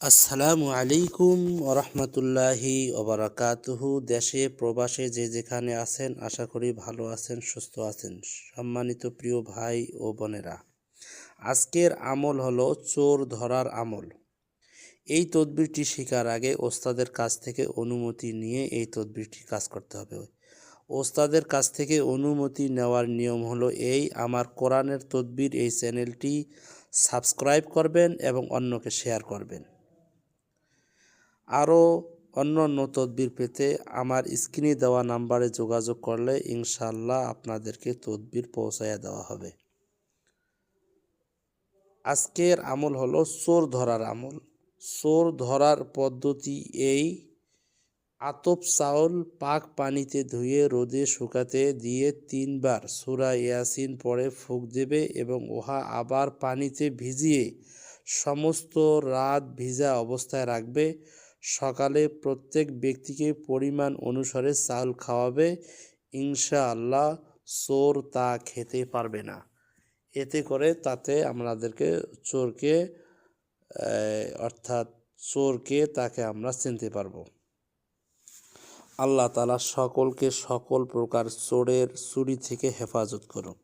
আসসালামু আলাইকুম ওরহমতুল্লাহি ওবরাকাতুহু। দেশে, প্রবাসে যে যেখানে আছেন, আশা করি ভালো আছেন, সুস্থ আছেন, সম্মানিত প্রিয় ভাই ও বোনেরা। আজকের আমল হলো চোর ধরার আমল। এই তদবিরটি শেখার আগে ওস্তাদের কাছ থেকে অনুমতি নিয়ে এই তদবিরটি কাজ করতে হবে। ওস্তাদের কাছ থেকে অনুমতি নেওয়ার নিয়ম হলো এই, আমার কোরআনের তদবির এই চ্যানেলটি সাবস্ক্রাইব করবেন এবং অন্যকে শেয়ার করবেন। আরও অন্য অন্য তদবির পেতে আমার স্ক্রিনে দেওয়া নাম্বারে যোগাযোগ করলে ইনশাল্লাহ আপনাদেরকে তদবির পৌঁছাইয়া দেওয়া হবে। আজকের আমল হলো চোর ধরার আমল। চোর ধরার পদ্ধতি এই, আতপ চাউল পাক পানিতে ধুয়ে রোদে শুকাতে দিয়ে তিনবার সুরা ইয়াসিন পরে ফুক দেবে এবং উহা আবার পানিতে ভিজিয়ে সমস্ত রাত ভিজা অবস্থায় রাখবে। সকালে প্রত্যেক ব্যক্তিকে পরিমাণ অনুসারে চাল খাওয়াবে ইনশা আল্লাহ চোর তা খেতে পারবে না। এতে করে তাতে আমাদেরকে চোরকে অর্থাৎ চোরকে তাকে আমরা চিনতে পারব। আল্লাহ তালা সকলকে সকল প্রকার চোরের চুরি থেকে হেফাজত করুন